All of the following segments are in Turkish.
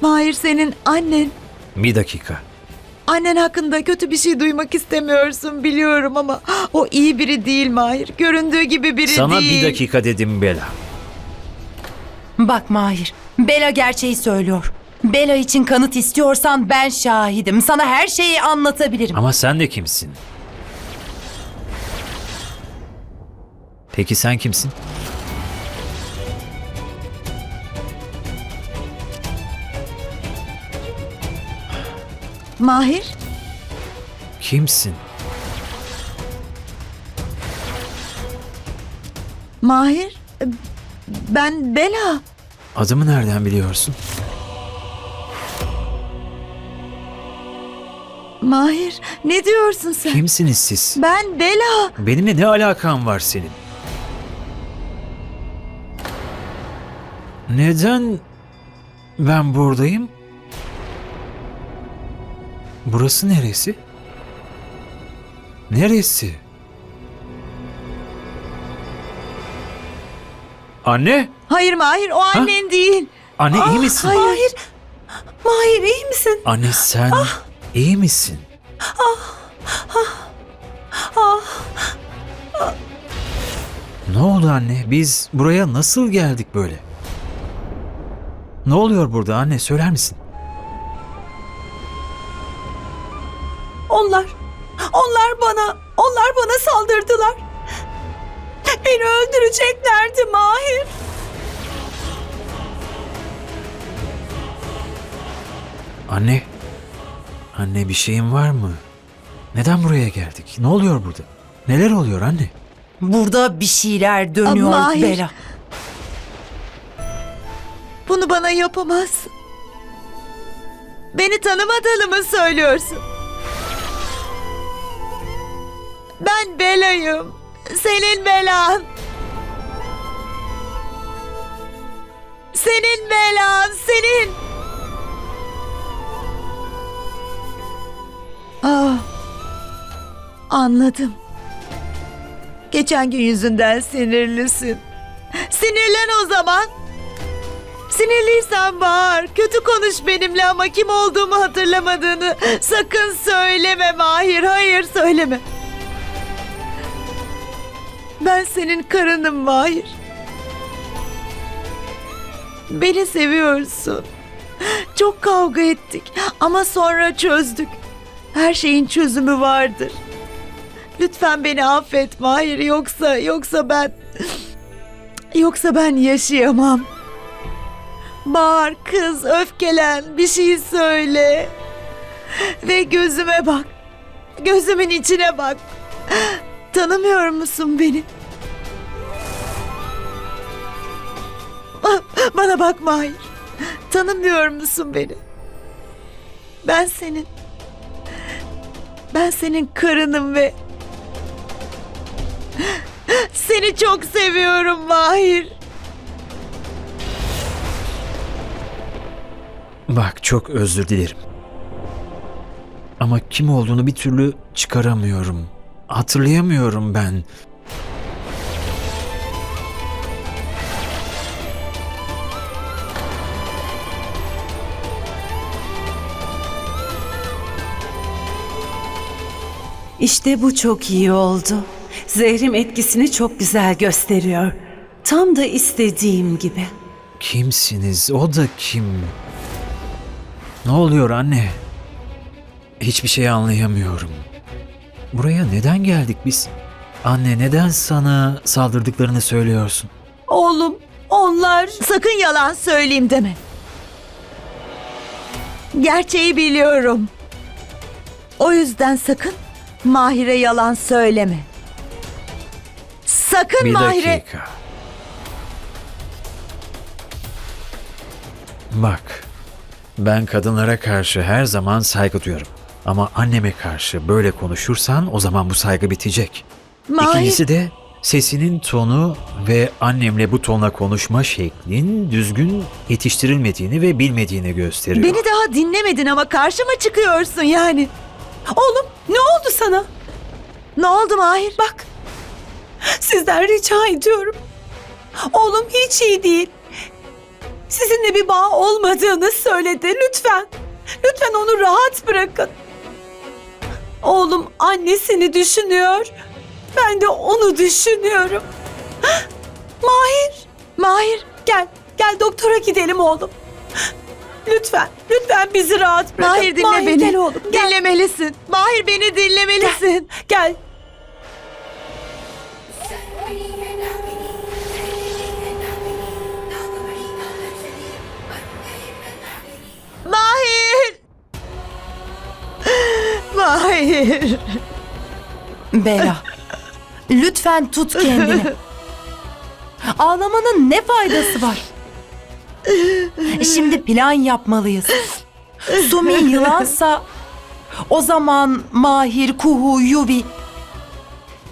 Mahir senin annen. Bir dakika. Annen hakkında kötü bir şey duymak istemiyorsun biliyorum ama o iyi biri değil Mahir. Göründüğü gibi biri Sana değil. bir dakika dedim Bela. Bak Mahir, Bela gerçeği söylüyor. Bela için kanıt istiyorsan ben şahidim. Sana her şeyi anlatabilirim. Ama sen de kimsin? Peki sen kimsin? Mahir? Kimsin? Mahir? Ben Bela. Adımı nereden biliyorsun? Mahir ne diyorsun sen? Kimsiniz siz? Ben Bela. Benimle ne alakan var senin? Neden ben buradayım? Burası neresi? Neresi? Anne? Hayır Mahir o annen değil. Anne iyi Ah, misin? hayır. Mahir, Mahir iyi misin? Anne sen iyi misin? Ne oldu anne? Biz buraya nasıl geldik böyle? Ne oluyor burada anne? Söyler misin? Öldüreceklerdi Mahir. Anne. Anne bir şeyin var mı? Neden buraya geldik? Ne oluyor burada? Neler oluyor anne? Burada bir şeyler dönüyor Ama hayır. Bela. Bunu bana yapamazsın. Beni tanımadığını mı söylüyorsun? Ben Bela'yım. Senin belan. Senin belan, senin. Ah, anladım. Geçen gün yüzünden sinirlisin. Sinirlen o zaman. Sinirliysen bağır. Kötü konuş benimle ama kim olduğumu hatırlamadığını sakın söyleme Mahir. Hayır söyleme. Ben senin karınım Mahir. Beni seviyorsun. Çok kavga ettik ama sonra çözdük. Her şeyin çözümü vardır. Lütfen beni affet Mahir yoksa yoksa ben yoksa ben yaşayamam. Bağır kız, öfkelen, bir şey söyle. Ve gözüme bak. Gözümün içine bak. Tanımıyor musun beni? Bana bakma hayır. Tanımıyor musun beni? Ben senin... Ben senin karınım ve... Seni çok seviyorum Mahir. Bak çok özür dilerim. Ama kim olduğunu bir türlü çıkaramıyorum. Hatırlayamıyorum ben. İşte bu çok iyi oldu. Zehrim etkisini çok güzel gösteriyor. Tam da istediğim gibi. Kimsiniz? O da kim? Ne oluyor anne? Hiçbir şey anlayamıyorum. Buraya neden geldik biz? Anne neden sana saldırdıklarını söylüyorsun? Oğlum, onlar Sakın yalan söyleyeyim deme. Gerçeği biliyorum. O yüzden sakın Mahir'e yalan söyleme. Sakın Bir Mahir'e... dakika. Bak, ben kadınlara karşı her zaman saygı duyarım. Ama anneme karşı böyle konuşursan o zaman bu saygı bitecek. Mahir, İkincisi de sesinin tonu ve annemle bu tonla konuşma şeklin düzgün yetiştirilmediğini ve bilmediğini gösteriyor. beni daha dinlemedin ama karşıma çıkıyorsun yani. Oğlum ne oldu sana? Ne oldu Mahir? Bak. Sizden rica ediyorum. Oğlum hiç iyi değil. sizinle bir bağ olmadığını söyledi. Lütfen. Lütfen onu rahat bırakın. Oğlum annesini düşünüyor. Ben de onu düşünüyorum. Mahir, Mahir, gel. Gel doktora gidelim oğlum. Lütfen, lütfen bizi rahat bırakın. Mahir dinle beni. Gel oğlum, gel. Dinlemelisin. Mahir beni dinlemelisin. Gel. Mahir! Mahir! Bela, lütfen tut kendini. Ağlamanın ne faydası var? Şimdi plan yapmalıyız. Sumi yılansa o zaman Mahir, Kuhu, Yuvi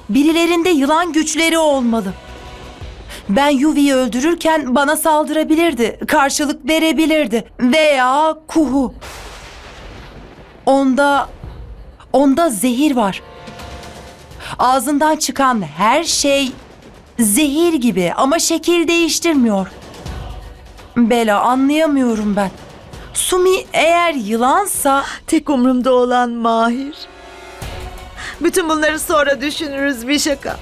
birilerinde yılan güçleri olmalı. Ben Yuvi'yi öldürürken bana saldırabilirdi, karşılık verebilirdi veya Kuhu. Onda onda zehir var. Ağzından çıkan her şey zehir gibi ama şekil değiştirmiyor. Bela anlayamıyorum ben. Sumi eğer yılansa Tek umurumda olan Mahir. Bütün bunları sonra düşünürüz bir şaka.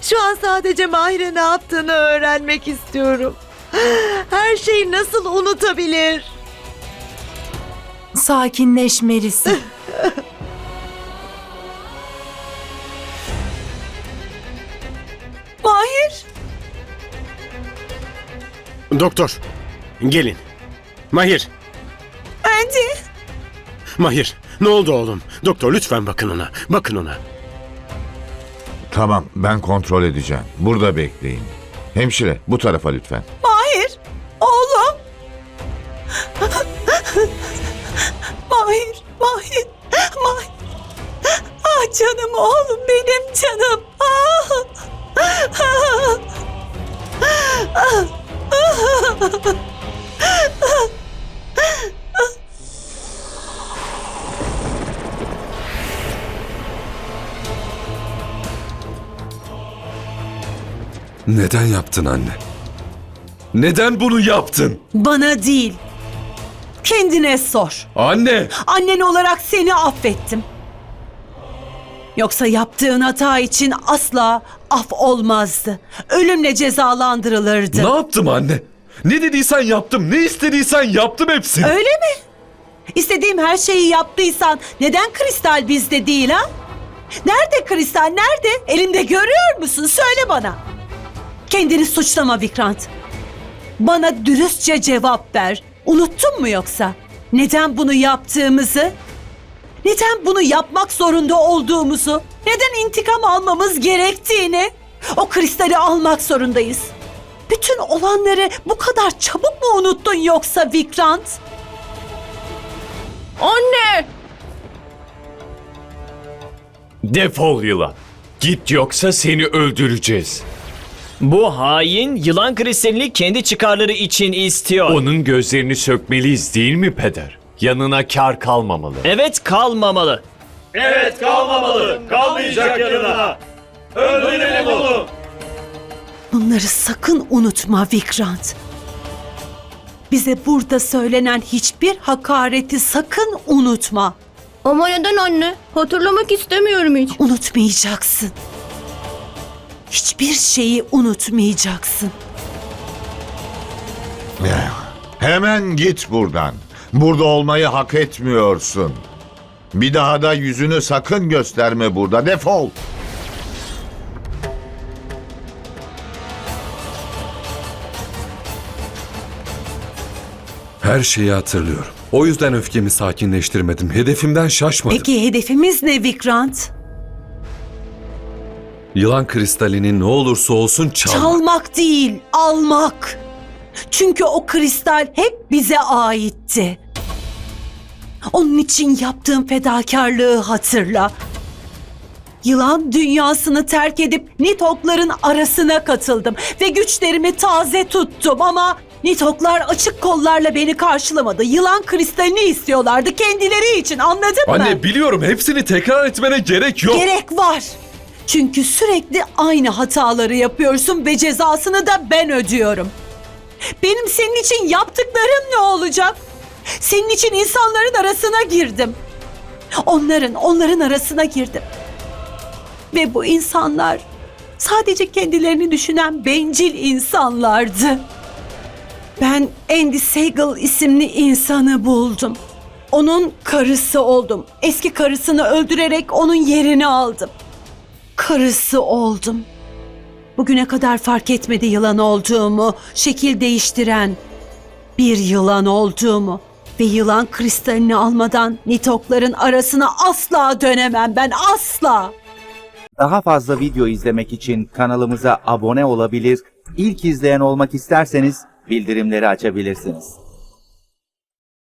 Şu an sadece Mahir'e ne yaptığını öğrenmek istiyorum. Her şeyi nasıl unutabilir? sakinleşmelisin. Doktor, gelin. Mahir, Andy. Mahir. Ne oldu oğlum? Doktor lütfen bakın ona. Bakın ona. Tamam, ben kontrol edeceğim. Burada bekleyin. Hemşire, bu tarafa lütfen. Mahir. Oğlum. Mahir. Mahir. Mahir. Ah canım oğlum benim canım. Ah. Neden yaptın anne? Neden bunu yaptın? Bana değil. Kendine sor. Anne! Annen olarak seni affettim. Yoksa yaptığın hata için asla af olmazdı. Ölümle cezalandırılırdı. Ne yaptım anne? Ne dediysen yaptım, ne istediysen yaptım hepsini. Öyle mi? İstediğim her şeyi yaptıysan neden kristal bizde değil ha? Nerede kristal nerede? Elinde görüyor musun? Söyle bana. Kendini suçlama Vikrant. Bana dürüstçe cevap ver. Unuttun mu yoksa? Neden bunu yaptığımızı? Neden bunu yapmak zorunda olduğumuzu? Neden intikam almamız gerektiğini? O kristali almak zorundayız. Bütün olanları bu kadar çabuk mu unuttun yoksa Vikrant? Defol yılan. Git yoksa seni öldüreceğiz. Bu hain yılan kristalini kendi çıkarları için istiyor. Onun gözlerini sökmeliyiz değil mi peder? Yanına kar kalmamalı. Evet kalmamalı. Bunları sakın unutma Vikrant. Bize burada söylenen hiçbir hakareti sakın unutma. Ama neden anne? Hatırlamak istemiyorum hiç. Unutmayacaksın. Hiçbir şeyi unutmayacaksın. Hemen git buradan. Burada olmayı hak etmiyorsun. Bir daha da yüzünü sakın gösterme burada. Defol. Her şeyi hatırlıyorum. O yüzden öfkemi sakinleştirmedim. Hedefimden şaşmadım. Peki hedefimiz ne Vikrant? Yılan kristalini ne olursa olsun çalmak. Çalmak değil, almak. Çünkü o kristal hep bize aitti. Onun için yaptığım fedakarlığı hatırla. Yılan dünyasını terk edip Nitokların arasına katıldım ve güçlerimi taze tuttum ama Nitoklar açık kollarla beni karşılamadı. Yılan kristalini istiyorlardı kendileri için anladın mı? Anne biliyorum hepsini tekrar etmene gerek yok. Gerek var. Çünkü sürekli aynı hataları yapıyorsun ve cezasını da ben ödüyorum. Benim senin için yaptıklarım ne olacak? Senin için insanların arasına girdim. Onların, onların arasına girdim. Ve bu insanlar sadece kendilerini düşünen bencil insanlardı. Ben Andy Segal isimli insanı buldum. Onun karısı oldum. Eski karısını öldürerek onun yerini aldım. Karısı oldum. Bugüne kadar fark etmedi yılan olduğumu, şekil değiştiren bir yılan olduğumu ve yılan kristalini almadan nitokların arasına asla dönemem ben asla. Daha fazla video izlemek için kanalımıza abone olabilir, ilk izleyen olmak isterseniz bildirimleri açabilirsiniz.